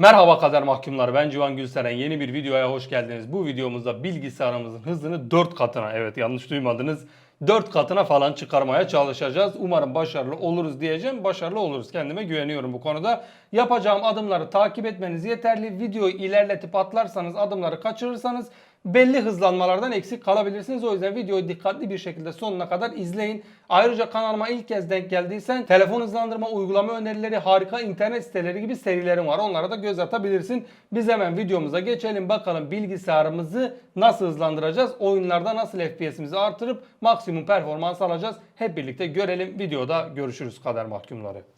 Merhaba kader mahkumları ben Civan Gülseren yeni bir videoya hoş geldiniz. Bu videomuzda bilgisayarımızın hızını 4 katına evet yanlış duymadınız 4 katına falan çıkarmaya çalışacağız. Umarım başarılı oluruz diyeceğim. Başarılı oluruz. Kendime güveniyorum bu konuda. Yapacağım adımları takip etmeniz yeterli. Videoyu ilerletip atlarsanız adımları kaçırırsanız belli hızlanmalardan eksik kalabilirsiniz. O yüzden videoyu dikkatli bir şekilde sonuna kadar izleyin. Ayrıca kanalıma ilk kez denk geldiysen telefon hızlandırma uygulama önerileri, harika internet siteleri gibi serilerim var. Onlara da göz atabilirsin. Biz hemen videomuza geçelim. Bakalım bilgisayarımızı nasıl hızlandıracağız? Oyunlarda nasıl FPS'imizi artırıp maksimum performans alacağız? Hep birlikte görelim. Videoda görüşürüz kader mahkumları.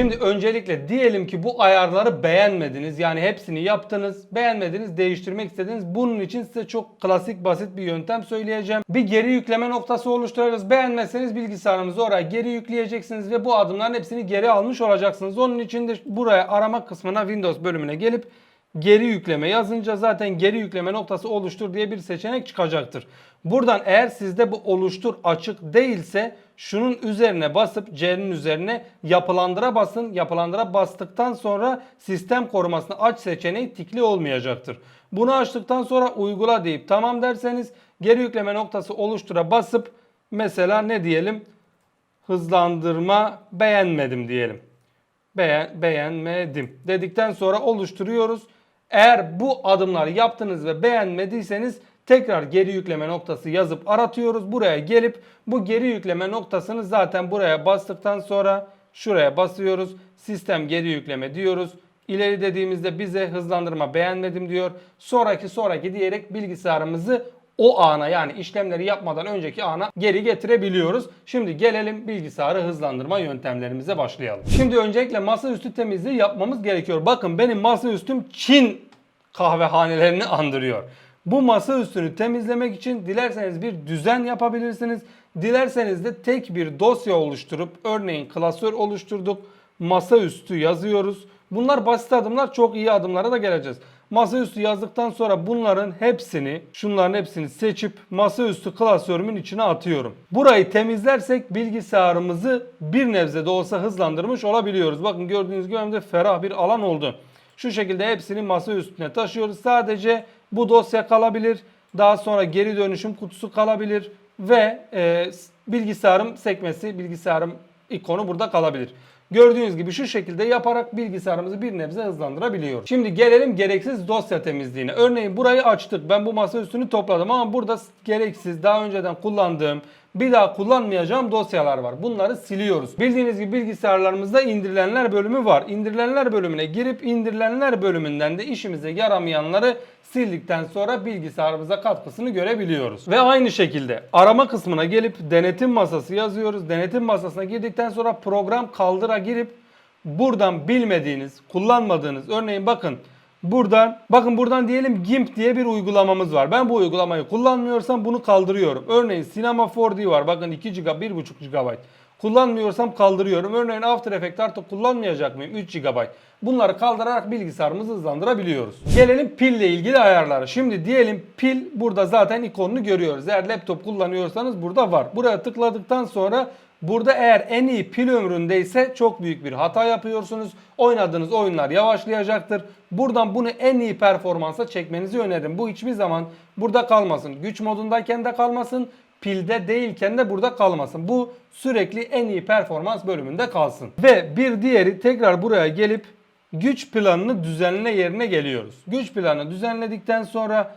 Şimdi öncelikle diyelim ki bu ayarları beğenmediniz. Yani hepsini yaptınız, beğenmediniz, değiştirmek istediniz. Bunun için size çok klasik basit bir yöntem söyleyeceğim. Bir geri yükleme noktası oluştururuz. Beğenmezseniz bilgisayarınızı oraya geri yükleyeceksiniz ve bu adımların hepsini geri almış olacaksınız. Onun için de buraya arama kısmına Windows bölümüne gelip geri yükleme yazınca zaten geri yükleme noktası oluştur diye bir seçenek çıkacaktır. Buradan eğer sizde bu oluştur açık değilse şunun üzerine basıp C'nin üzerine yapılandıra basın. Yapılandıra bastıktan sonra sistem korumasını aç seçeneği tikli olmayacaktır. Bunu açtıktan sonra uygula deyip tamam derseniz geri yükleme noktası oluştura basıp mesela ne diyelim hızlandırma beğenmedim diyelim beğen, beğenmedim dedikten sonra oluşturuyoruz. Eğer bu adımları yaptınız ve beğenmediyseniz tekrar geri yükleme noktası yazıp aratıyoruz. Buraya gelip bu geri yükleme noktasını zaten buraya bastıktan sonra şuraya basıyoruz. Sistem geri yükleme diyoruz. İleri dediğimizde bize hızlandırma beğenmedim diyor. Sonraki sonraki diyerek bilgisayarımızı o ana yani işlemleri yapmadan önceki ana geri getirebiliyoruz. Şimdi gelelim bilgisayarı hızlandırma yöntemlerimize başlayalım. Şimdi öncelikle masaüstü temizliği yapmamız gerekiyor. Bakın benim masaüstüm Çin kahvehanelerini andırıyor. Bu masaüstünü temizlemek için dilerseniz bir düzen yapabilirsiniz. Dilerseniz de tek bir dosya oluşturup örneğin klasör oluşturduk. Masaüstü yazıyoruz. Bunlar basit adımlar çok iyi adımlara da geleceğiz. Masaüstü yazdıktan sonra bunların hepsini, şunların hepsini seçip masaüstü klasörümün içine atıyorum. Burayı temizlersek bilgisayarımızı bir nebze de olsa hızlandırmış olabiliyoruz. Bakın gördüğünüz gibi ferah bir alan oldu. Şu şekilde hepsini masa üstüne taşıyoruz. Sadece bu dosya kalabilir. Daha sonra geri dönüşüm kutusu kalabilir ve e, bilgisayarım sekmesi, bilgisayarım ikonu burada kalabilir. Gördüğünüz gibi şu şekilde yaparak bilgisayarımızı bir nebze hızlandırabiliyoruz. Şimdi gelelim gereksiz dosya temizliğine. Örneğin burayı açtık. Ben bu masa üstünü topladım ama burada gereksiz daha önceden kullandığım bir daha kullanmayacağım dosyalar var. Bunları siliyoruz. Bildiğiniz gibi bilgisayarlarımızda indirilenler bölümü var. İndirilenler bölümüne girip indirilenler bölümünden de işimize yaramayanları sildikten sonra bilgisayarımıza katkısını görebiliyoruz. Ve aynı şekilde arama kısmına gelip denetim masası yazıyoruz. Denetim masasına girdikten sonra program kaldıra girip buradan bilmediğiniz, kullanmadığınız örneğin bakın Buradan bakın buradan diyelim GIMP diye bir uygulamamız var. Ben bu uygulamayı kullanmıyorsam bunu kaldırıyorum. Örneğin Cinema 4D var. Bakın 2 GB 1.5 GB. Kullanmıyorsam kaldırıyorum. Örneğin After Effects artık kullanmayacak mıyım? 3 GB. Bunları kaldırarak bilgisayarımızı hızlandırabiliyoruz. Gelelim pille ilgili ayarlara. Şimdi diyelim pil burada zaten ikonunu görüyoruz. Eğer laptop kullanıyorsanız burada var. Buraya tıkladıktan sonra Burada eğer en iyi pil ömründeyse çok büyük bir hata yapıyorsunuz. Oynadığınız oyunlar yavaşlayacaktır. Buradan bunu en iyi performansa çekmenizi öneririm. Bu hiçbir zaman burada kalmasın. Güç modundayken de kalmasın. Pilde değilken de burada kalmasın. Bu sürekli en iyi performans bölümünde kalsın. Ve bir diğeri tekrar buraya gelip güç planını düzenle yerine geliyoruz. Güç planını düzenledikten sonra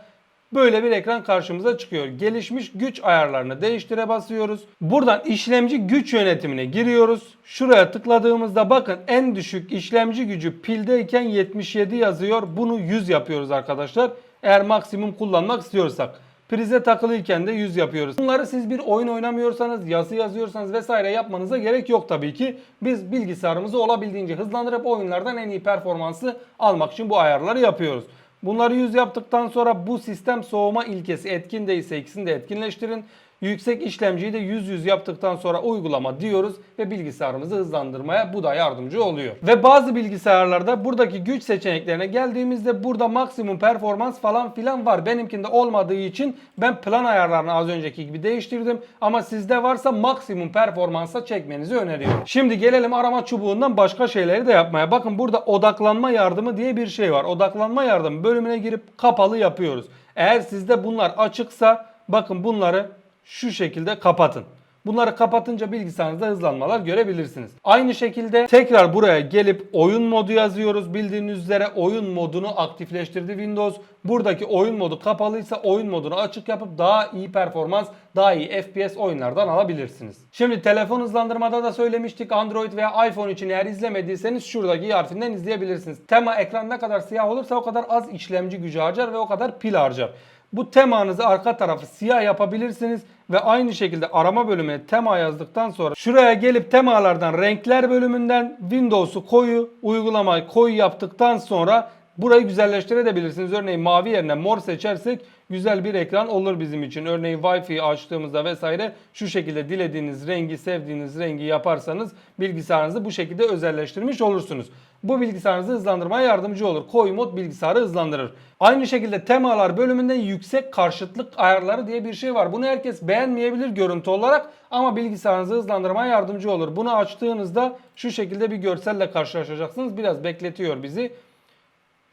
Böyle bir ekran karşımıza çıkıyor. Gelişmiş güç ayarlarını değiştire basıyoruz. Buradan işlemci güç yönetimine giriyoruz. Şuraya tıkladığımızda bakın en düşük işlemci gücü pildeyken 77 yazıyor. Bunu 100 yapıyoruz arkadaşlar. Eğer maksimum kullanmak istiyorsak. Prize takılıyken de 100 yapıyoruz. Bunları siz bir oyun oynamıyorsanız, yazı yazıyorsanız vesaire yapmanıza gerek yok tabii ki. Biz bilgisayarımızı olabildiğince hızlandırıp oyunlardan en iyi performansı almak için bu ayarları yapıyoruz. Bunları 100 yaptıktan sonra bu sistem soğuma ilkesi etkin değilse ikisini de etkinleştirin. Yüksek işlemciyi de 100-100 yaptıktan sonra uygulama diyoruz ve bilgisayarımızı hızlandırmaya bu da yardımcı oluyor. Ve bazı bilgisayarlarda buradaki güç seçeneklerine geldiğimizde burada maksimum performans falan filan var. Benimkinde olmadığı için ben plan ayarlarını az önceki gibi değiştirdim. Ama sizde varsa maksimum performansa çekmenizi öneriyorum. Şimdi gelelim arama çubuğundan başka şeyleri de yapmaya. Bakın burada odaklanma yardımı diye bir şey var. Odaklanma yardımı bölümüne girip kapalı yapıyoruz. Eğer sizde bunlar açıksa bakın bunları şu şekilde kapatın. Bunları kapatınca bilgisayarınızda hızlanmalar görebilirsiniz. Aynı şekilde tekrar buraya gelip oyun modu yazıyoruz. Bildiğiniz üzere oyun modunu aktifleştirdi Windows. Buradaki oyun modu kapalıysa oyun modunu açık yapıp daha iyi performans, daha iyi FPS oyunlardan alabilirsiniz. Şimdi telefon hızlandırmada da söylemiştik. Android veya iPhone için eğer izlemediyseniz şuradaki harfinden izleyebilirsiniz. Tema ekran ne kadar siyah olursa o kadar az işlemci gücü harcar ve o kadar pil harcar. Bu temanızı arka tarafı siyah yapabilirsiniz ve aynı şekilde arama bölümüne tema yazdıktan sonra şuraya gelip temalardan renkler bölümünden Windows'u koyu, uygulamayı koyu yaptıktan sonra burayı güzelleştirebilirsiniz. Örneğin mavi yerine mor seçersek güzel bir ekran olur bizim için. Örneğin Wi-Fi açtığımızda vesaire şu şekilde dilediğiniz rengi, sevdiğiniz rengi yaparsanız bilgisayarınızı bu şekilde özelleştirmiş olursunuz. Bu bilgisayarınızı hızlandırmaya yardımcı olur. Koyu mod bilgisayarı hızlandırır. Aynı şekilde temalar bölümünde yüksek karşıtlık ayarları diye bir şey var. Bunu herkes beğenmeyebilir görüntü olarak ama bilgisayarınızı hızlandırmaya yardımcı olur. Bunu açtığınızda şu şekilde bir görselle karşılaşacaksınız. Biraz bekletiyor bizi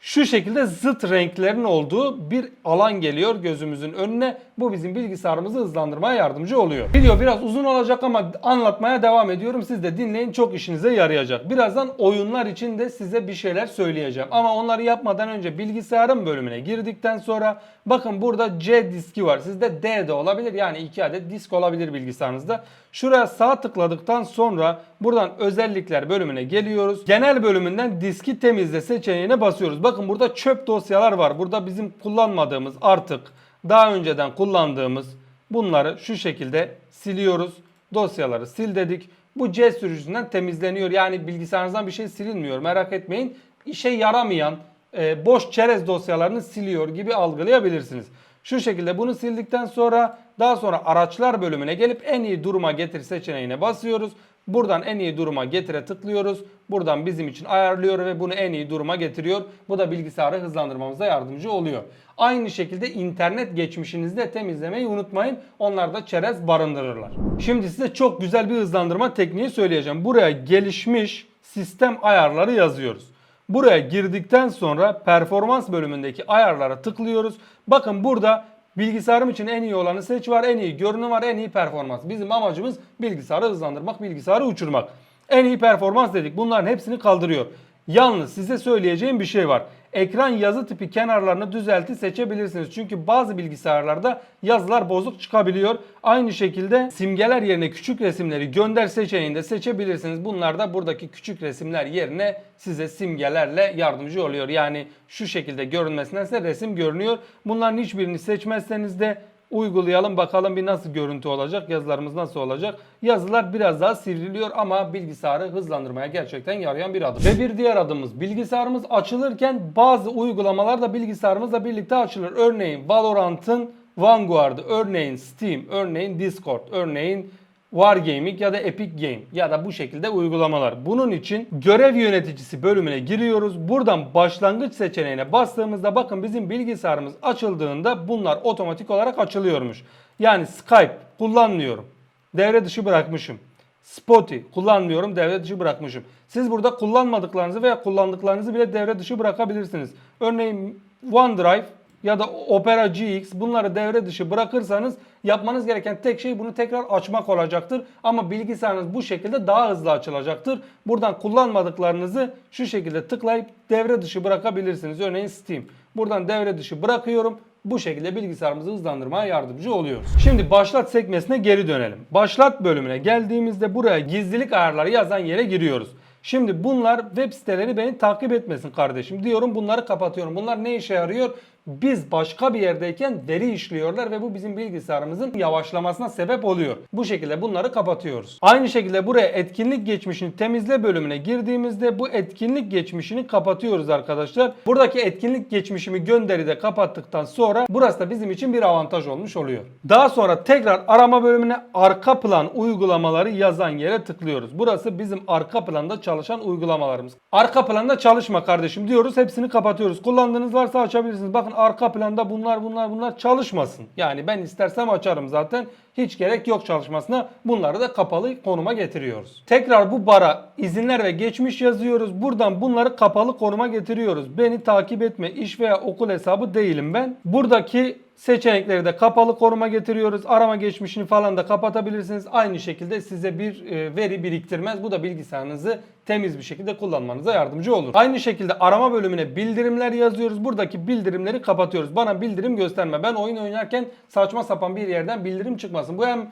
şu şekilde zıt renklerin olduğu bir alan geliyor gözümüzün önüne. Bu bizim bilgisayarımızı hızlandırmaya yardımcı oluyor. Video biraz uzun olacak ama anlatmaya devam ediyorum. Siz de dinleyin çok işinize yarayacak. Birazdan oyunlar için de size bir şeyler söyleyeceğim. Ama onları yapmadan önce bilgisayarın bölümüne girdikten sonra bakın burada C diski var. Sizde D de olabilir. Yani 2 adet disk olabilir bilgisayarınızda. Şuraya sağ tıkladıktan sonra buradan özellikler bölümüne geliyoruz. Genel bölümünden diski temizle seçeneğine basıyoruz. Bakın burada çöp dosyalar var. Burada bizim kullanmadığımız artık daha önceden kullandığımız bunları şu şekilde siliyoruz. Dosyaları sil dedik. Bu C sürücüsünden temizleniyor. Yani bilgisayarınızdan bir şey silinmiyor. Merak etmeyin. İşe yaramayan e, boş çerez dosyalarını siliyor gibi algılayabilirsiniz. Şu şekilde bunu sildikten sonra daha sonra araçlar bölümüne gelip en iyi duruma getir seçeneğine basıyoruz. Buradan en iyi duruma getire tıklıyoruz. Buradan bizim için ayarlıyor ve bunu en iyi duruma getiriyor. Bu da bilgisayarı hızlandırmamıza yardımcı oluyor. Aynı şekilde internet geçmişinizi de temizlemeyi unutmayın. Onlar da çerez barındırırlar. Şimdi size çok güzel bir hızlandırma tekniği söyleyeceğim. Buraya gelişmiş sistem ayarları yazıyoruz. Buraya girdikten sonra performans bölümündeki ayarlara tıklıyoruz. Bakın burada bilgisayarım için en iyi olanı seç var, en iyi görünüm var, en iyi performans. Bizim amacımız bilgisayarı hızlandırmak, bilgisayarı uçurmak. En iyi performans dedik. Bunların hepsini kaldırıyor. Yalnız size söyleyeceğim bir şey var. Ekran yazı tipi kenarlarını düzelti seçebilirsiniz. Çünkü bazı bilgisayarlarda yazılar bozuk çıkabiliyor. Aynı şekilde simgeler yerine küçük resimleri gönder seçeneğinde seçebilirsiniz. Bunlar da buradaki küçük resimler yerine size simgelerle yardımcı oluyor. Yani şu şekilde görünmesindense resim görünüyor. Bunların hiçbirini seçmezseniz de uygulayalım bakalım bir nasıl görüntü olacak, yazılarımız nasıl olacak. Yazılar biraz daha sivriliyor ama bilgisayarı hızlandırmaya gerçekten yarayan bir adım. Ve bir diğer adımız bilgisayarımız açılırken bazı uygulamalar da bilgisayarımızla birlikte açılır. Örneğin Valorant'ın Vanguard'ı, örneğin Steam, örneğin Discord, örneğin Wargaming ya da Epic Game ya da bu şekilde uygulamalar. Bunun için görev yöneticisi bölümüne giriyoruz. Buradan başlangıç seçeneğine bastığımızda bakın bizim bilgisayarımız açıldığında bunlar otomatik olarak açılıyormuş. Yani Skype kullanmıyorum. Devre dışı bırakmışım. Spotify kullanmıyorum, devre dışı bırakmışım. Siz burada kullanmadıklarınızı veya kullandıklarınızı bile devre dışı bırakabilirsiniz. Örneğin OneDrive ya da Opera GX bunları devre dışı bırakırsanız yapmanız gereken tek şey bunu tekrar açmak olacaktır. Ama bilgisayarınız bu şekilde daha hızlı açılacaktır. Buradan kullanmadıklarınızı şu şekilde tıklayıp devre dışı bırakabilirsiniz. Örneğin Steam. Buradan devre dışı bırakıyorum. Bu şekilde bilgisayarımızı hızlandırmaya yardımcı oluyoruz. Şimdi başlat sekmesine geri dönelim. Başlat bölümüne geldiğimizde buraya gizlilik ayarları yazan yere giriyoruz. Şimdi bunlar web siteleri beni takip etmesin kardeşim diyorum bunları kapatıyorum. Bunlar ne işe yarıyor? Biz başka bir yerdeyken veri işliyorlar ve bu bizim bilgisayarımızın yavaşlamasına sebep oluyor. Bu şekilde bunları kapatıyoruz. Aynı şekilde buraya etkinlik geçmişini temizle bölümüne girdiğimizde bu etkinlik geçmişini kapatıyoruz arkadaşlar. Buradaki etkinlik geçmişimi gönderide kapattıktan sonra burası da bizim için bir avantaj olmuş oluyor. Daha sonra tekrar arama bölümüne arka plan uygulamaları yazan yere tıklıyoruz. Burası bizim arka planda çalışan uygulamalarımız. Arka planda çalışma kardeşim diyoruz. Hepsini kapatıyoruz. Kullandığınız varsa açabilirsiniz. Bakın arka planda bunlar bunlar bunlar çalışmasın. Yani ben istersem açarım zaten. Hiç gerek yok çalışmasına. Bunları da kapalı konuma getiriyoruz. Tekrar bu bara izinler ve geçmiş yazıyoruz. Buradan bunları kapalı konuma getiriyoruz. Beni takip etme iş veya okul hesabı değilim ben. Buradaki seçenekleri de kapalı konuma getiriyoruz. Arama geçmişini falan da kapatabilirsiniz. Aynı şekilde size bir e, veri biriktirmez. Bu da bilgisayarınızı temiz bir şekilde kullanmanıza yardımcı olur. Aynı şekilde arama bölümüne bildirimler yazıyoruz. Buradaki bildirimleri kapatıyoruz. Bana bildirim gösterme. Ben oyun oynarken saçma sapan bir yerden bildirim çıkmasın. Bu hem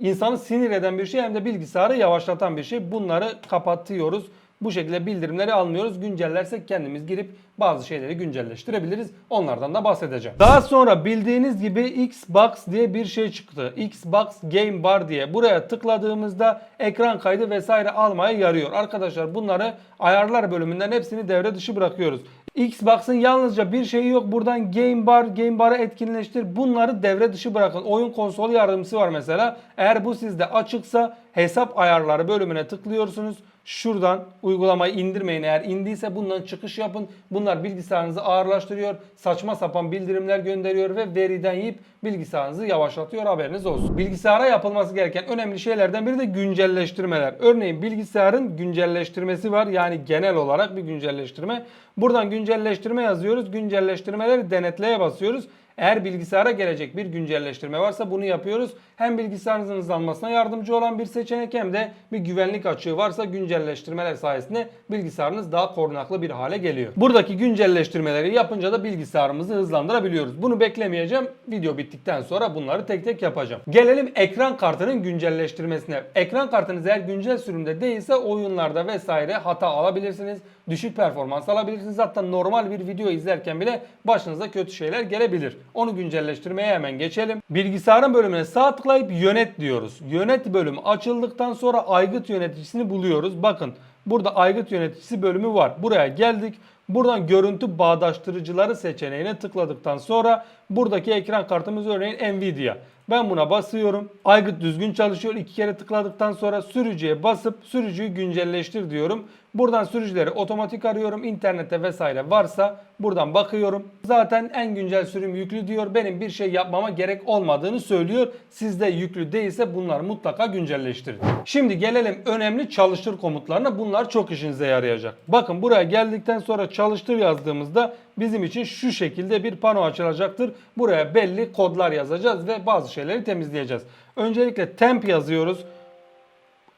insanı sinir eden bir şey hem de bilgisayarı yavaşlatan bir şey. Bunları kapatıyoruz. Bu şekilde bildirimleri almıyoruz. Güncellersek kendimiz girip bazı şeyleri güncelleştirebiliriz. Onlardan da bahsedeceğim. Daha sonra bildiğiniz gibi Xbox diye bir şey çıktı. Xbox Game Bar diye. Buraya tıkladığımızda ekran kaydı vesaire almaya yarıyor. Arkadaşlar bunları ayarlar bölümünden hepsini devre dışı bırakıyoruz. Xbox'ın yalnızca bir şeyi yok. Buradan Game Bar, Game Bar'ı etkinleştir. Bunları devre dışı bırakın. Oyun konsolu yardımcısı var mesela. Eğer bu sizde açıksa hesap ayarları bölümüne tıklıyorsunuz. Şuradan uygulamayı indirmeyin. Eğer indiyse bundan çıkış yapın. Bunlar bilgisayarınızı ağırlaştırıyor. Saçma sapan bildirimler gönderiyor ve veriden yiyip bilgisayarınızı yavaşlatıyor. Haberiniz olsun. Bilgisayara yapılması gereken önemli şeylerden biri de güncelleştirmeler. Örneğin bilgisayarın güncelleştirmesi var. Yani genel olarak bir güncelleştirme. Buradan güncelleştirme yazıyoruz. Güncelleştirmeleri denetleye basıyoruz. Eğer bilgisayara gelecek bir güncelleştirme varsa bunu yapıyoruz. Hem bilgisayarınızın hızlanmasına yardımcı olan bir seçenek hem de bir güvenlik açığı varsa güncelleştirmeler sayesinde bilgisayarınız daha korunaklı bir hale geliyor. Buradaki güncelleştirmeleri yapınca da bilgisayarımızı hızlandırabiliyoruz. Bunu beklemeyeceğim. Video bittikten sonra bunları tek tek yapacağım. Gelelim ekran kartının güncelleştirmesine. Ekran kartınız eğer güncel sürümde değilse oyunlarda vesaire hata alabilirsiniz. Düşük performans alabilirsiniz. Hatta normal bir video izlerken bile başınıza kötü şeyler gelebilir. Onu güncelleştirmeye hemen geçelim. Bilgisayarın bölümüne sağ tıklayıp yönet diyoruz. Yönet bölümü açıldıktan sonra aygıt yöneticisini buluyoruz. Bakın burada aygıt yöneticisi bölümü var. Buraya geldik. Buradan görüntü bağdaştırıcıları seçeneğine tıkladıktan sonra buradaki ekran kartımız örneğin Nvidia. Ben buna basıyorum. Aygıt düzgün çalışıyor. İki kere tıkladıktan sonra sürücüye basıp sürücüyü güncelleştir diyorum. Buradan sürücüleri otomatik arıyorum. İnternette vesaire varsa buradan bakıyorum. Zaten en güncel sürüm yüklü diyor. Benim bir şey yapmama gerek olmadığını söylüyor. Sizde yüklü değilse bunlar mutlaka güncelleştirin. Şimdi gelelim önemli çalıştır komutlarına. Bunlar çok işinize yarayacak. Bakın buraya geldikten sonra çalıştır yazdığımızda bizim için şu şekilde bir pano açılacaktır. Buraya belli kodlar yazacağız ve bazı şeyleri temizleyeceğiz. Öncelikle temp yazıyoruz.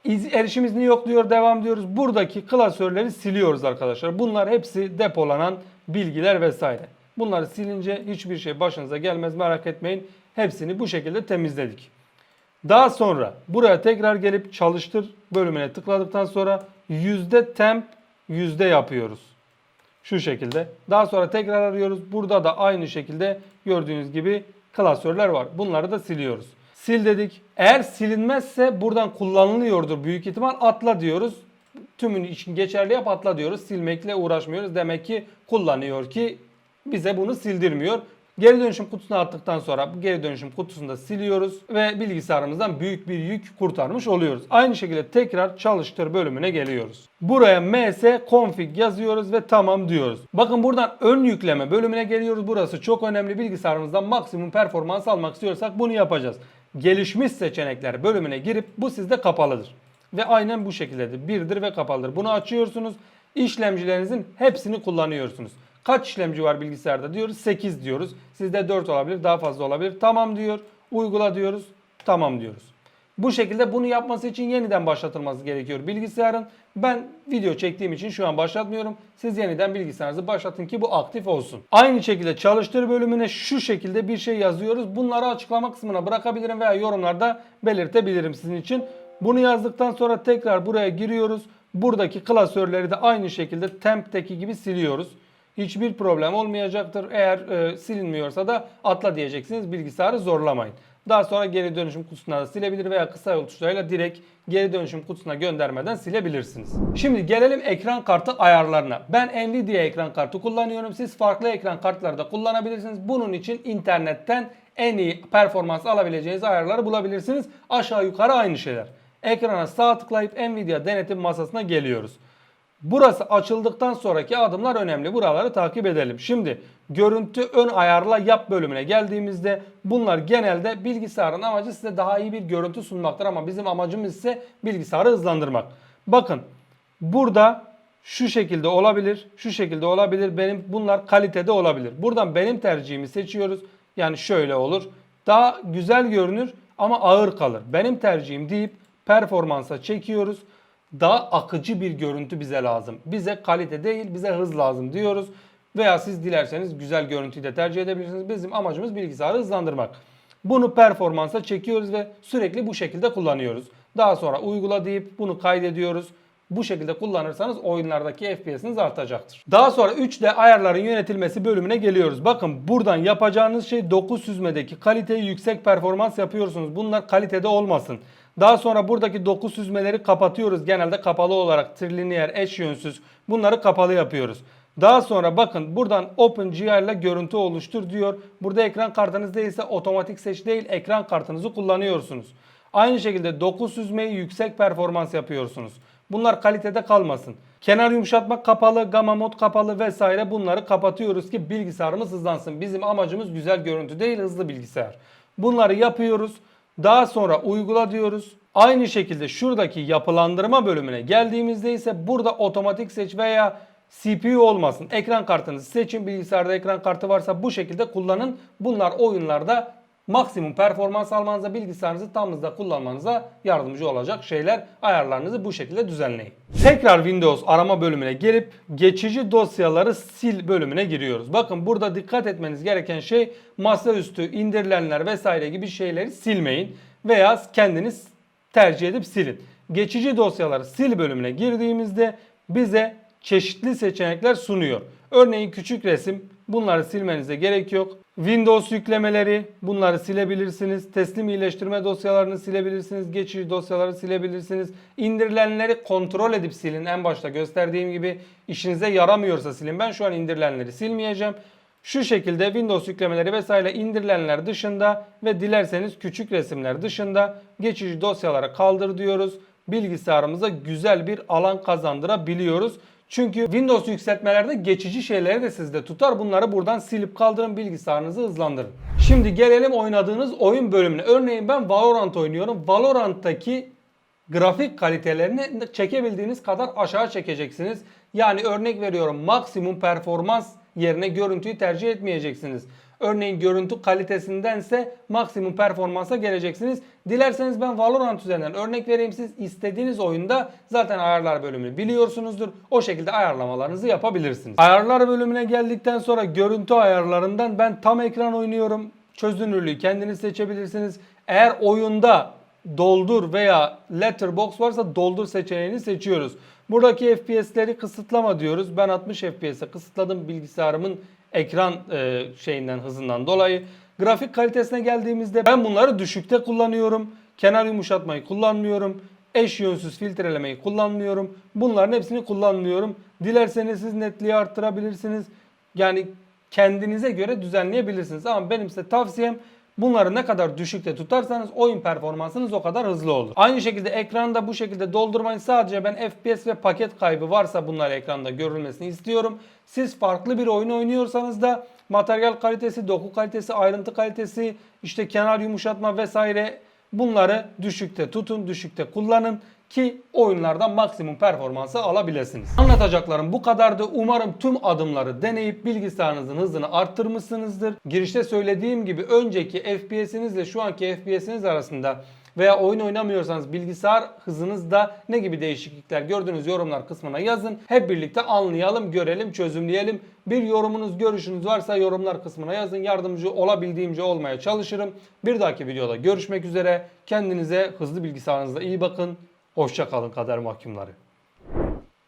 İz- erişim izni yok diyor devam diyoruz. Buradaki klasörleri siliyoruz arkadaşlar. Bunlar hepsi depolanan bilgiler vesaire. Bunları silince hiçbir şey başınıza gelmez merak etmeyin. Hepsini bu şekilde temizledik. Daha sonra buraya tekrar gelip çalıştır bölümüne tıkladıktan sonra yüzde temp yüzde yapıyoruz. Şu şekilde. Daha sonra tekrar arıyoruz. Burada da aynı şekilde gördüğünüz gibi klasörler var. Bunları da siliyoruz. Sil dedik. Eğer silinmezse buradan kullanılıyordur büyük ihtimal atla diyoruz. Tümün için geçerli yap atla diyoruz. Silmekle uğraşmıyoruz. Demek ki kullanıyor ki bize bunu sildirmiyor. Geri dönüşüm kutusuna attıktan sonra bu geri dönüşüm kutusunu da siliyoruz ve bilgisayarımızdan büyük bir yük kurtarmış oluyoruz. Aynı şekilde tekrar çalıştır bölümüne geliyoruz. Buraya ms config yazıyoruz ve tamam diyoruz. Bakın buradan ön yükleme bölümüne geliyoruz. Burası çok önemli. Bilgisayarımızdan maksimum performans almak istiyorsak bunu yapacağız. Gelişmiş seçenekler bölümüne girip bu sizde kapalıdır. Ve aynen bu şekildedir. Birdir ve kapalıdır. Bunu açıyorsunuz. İşlemcilerinizin hepsini kullanıyorsunuz. Kaç işlemci var bilgisayarda diyoruz? 8 diyoruz. Sizde 4 olabilir, daha fazla olabilir. Tamam diyor. Uygula diyoruz. Tamam diyoruz. Bu şekilde bunu yapması için yeniden başlatılması gerekiyor bilgisayarın. Ben video çektiğim için şu an başlatmıyorum. Siz yeniden bilgisayarınızı başlatın ki bu aktif olsun. Aynı şekilde çalıştır bölümüne şu şekilde bir şey yazıyoruz. Bunları açıklama kısmına bırakabilirim veya yorumlarda belirtebilirim sizin için. Bunu yazdıktan sonra tekrar buraya giriyoruz. Buradaki klasörleri de aynı şekilde temp'teki gibi siliyoruz. Hiçbir problem olmayacaktır. Eğer e, silinmiyorsa da atla diyeceksiniz. Bilgisayarı zorlamayın. Daha sonra geri dönüşüm kutusuna da silebilir veya kısa yol tuşlarıyla direkt geri dönüşüm kutusuna göndermeden silebilirsiniz. Şimdi gelelim ekran kartı ayarlarına. Ben Nvidia ekran kartı kullanıyorum. Siz farklı ekran kartları da kullanabilirsiniz. Bunun için internetten en iyi performans alabileceğiniz ayarları bulabilirsiniz. Aşağı yukarı aynı şeyler. Ekrana sağ tıklayıp Nvidia denetim masasına geliyoruz. Burası açıldıktan sonraki adımlar önemli. Buraları takip edelim. Şimdi görüntü ön ayarla yap bölümüne geldiğimizde bunlar genelde bilgisayarın amacı size daha iyi bir görüntü sunmaktır ama bizim amacımız ise bilgisayarı hızlandırmak. Bakın burada şu şekilde olabilir, şu şekilde olabilir. Benim bunlar kalitede olabilir. Buradan benim tercihimi seçiyoruz. Yani şöyle olur. Daha güzel görünür ama ağır kalır. Benim tercihim deyip performansa çekiyoruz daha akıcı bir görüntü bize lazım. Bize kalite değil bize hız lazım diyoruz. Veya siz dilerseniz güzel görüntüyü de tercih edebilirsiniz. Bizim amacımız bilgisayarı hızlandırmak. Bunu performansa çekiyoruz ve sürekli bu şekilde kullanıyoruz. Daha sonra uygula deyip bunu kaydediyoruz. Bu şekilde kullanırsanız oyunlardaki FPS'iniz artacaktır. Daha sonra 3D ayarların yönetilmesi bölümüne geliyoruz. Bakın buradan yapacağınız şey doku süzmedeki kaliteyi yüksek performans yapıyorsunuz. Bunlar kalitede olmasın. Daha sonra buradaki doku süzmeleri kapatıyoruz. Genelde kapalı olarak trilineer, eş yönsüz bunları kapalı yapıyoruz. Daha sonra bakın buradan OpenGL ile görüntü oluştur diyor. Burada ekran kartınız değilse otomatik seç değil ekran kartınızı kullanıyorsunuz. Aynı şekilde doku süzmeyi yüksek performans yapıyorsunuz. Bunlar kalitede kalmasın. Kenar yumuşatma kapalı, gamma mod kapalı vesaire bunları kapatıyoruz ki bilgisayarımız hızlansın. Bizim amacımız güzel görüntü değil hızlı bilgisayar. Bunları yapıyoruz. Daha sonra uygula diyoruz. Aynı şekilde şuradaki yapılandırma bölümüne geldiğimizde ise burada otomatik seç veya CPU olmasın. Ekran kartınızı seçin. Bilgisayarda ekran kartı varsa bu şekilde kullanın. Bunlar oyunlarda maksimum performans almanıza, bilgisayarınızı tam hızda kullanmanıza yardımcı olacak şeyler. Ayarlarınızı bu şekilde düzenleyin. Tekrar Windows arama bölümüne gelip geçici dosyaları sil bölümüne giriyoruz. Bakın burada dikkat etmeniz gereken şey masaüstü indirilenler vesaire gibi şeyleri silmeyin veya kendiniz tercih edip silin. Geçici dosyaları sil bölümüne girdiğimizde bize çeşitli seçenekler sunuyor. Örneğin küçük resim bunları silmenize gerek yok. Windows yüklemeleri bunları silebilirsiniz. Teslim iyileştirme dosyalarını silebilirsiniz. Geçici dosyaları silebilirsiniz. İndirilenleri kontrol edip silin. En başta gösterdiğim gibi işinize yaramıyorsa silin. Ben şu an indirilenleri silmeyeceğim. Şu şekilde Windows yüklemeleri vesaire indirilenler dışında ve dilerseniz küçük resimler dışında geçici dosyalara kaldır diyoruz. Bilgisayarımıza güzel bir alan kazandırabiliyoruz. Çünkü Windows yükseltmelerde geçici şeyleri de sizde tutar. Bunları buradan silip kaldırın bilgisayarınızı hızlandırın. Şimdi gelelim oynadığınız oyun bölümüne. Örneğin ben Valorant oynuyorum. Valorant'taki grafik kalitelerini çekebildiğiniz kadar aşağı çekeceksiniz. Yani örnek veriyorum maksimum performans yerine görüntüyü tercih etmeyeceksiniz. Örneğin görüntü kalitesindense maksimum performansa geleceksiniz. Dilerseniz ben Valorant üzerinden örnek vereyim siz istediğiniz oyunda zaten ayarlar bölümünü biliyorsunuzdur. O şekilde ayarlamalarınızı yapabilirsiniz. Ayarlar bölümüne geldikten sonra görüntü ayarlarından ben tam ekran oynuyorum. Çözünürlüğü kendiniz seçebilirsiniz. Eğer oyunda doldur veya letterbox varsa doldur seçeneğini seçiyoruz. Buradaki FPS'leri kısıtlama diyoruz. Ben 60 FPS'e kısıtladım bilgisayarımın ekran e, şeyinden hızından dolayı. Grafik kalitesine geldiğimizde ben bunları düşükte kullanıyorum. Kenar yumuşatmayı kullanmıyorum. Eş yönsüz filtrelemeyi kullanmıyorum. Bunların hepsini kullanmıyorum. Dilerseniz siz netliği arttırabilirsiniz. Yani kendinize göre düzenleyebilirsiniz. Ama benim size tavsiyem Bunları ne kadar düşükte tutarsanız oyun performansınız o kadar hızlı olur. Aynı şekilde ekranda bu şekilde doldurmayın. Sadece ben FPS ve paket kaybı varsa bunlar ekranda görülmesini istiyorum. Siz farklı bir oyun oynuyorsanız da materyal kalitesi, doku kalitesi, ayrıntı kalitesi, işte kenar yumuşatma vesaire bunları düşükte tutun, düşükte kullanın ki oyunlardan maksimum performansı alabilirsiniz. Anlatacaklarım bu kadardı. Umarım tüm adımları deneyip bilgisayarınızın hızını arttırmışsınızdır. Girişte söylediğim gibi önceki FPS'inizle şu anki FPS'iniz arasında veya oyun oynamıyorsanız bilgisayar hızınızda ne gibi değişiklikler gördüğünüz yorumlar kısmına yazın. Hep birlikte anlayalım, görelim, çözümleyelim. Bir yorumunuz, görüşünüz varsa yorumlar kısmına yazın. Yardımcı olabildiğimce olmaya çalışırım. Bir dahaki videoda görüşmek üzere. Kendinize hızlı bilgisayarınızda iyi bakın. Hoşça kalın kader mahkumları.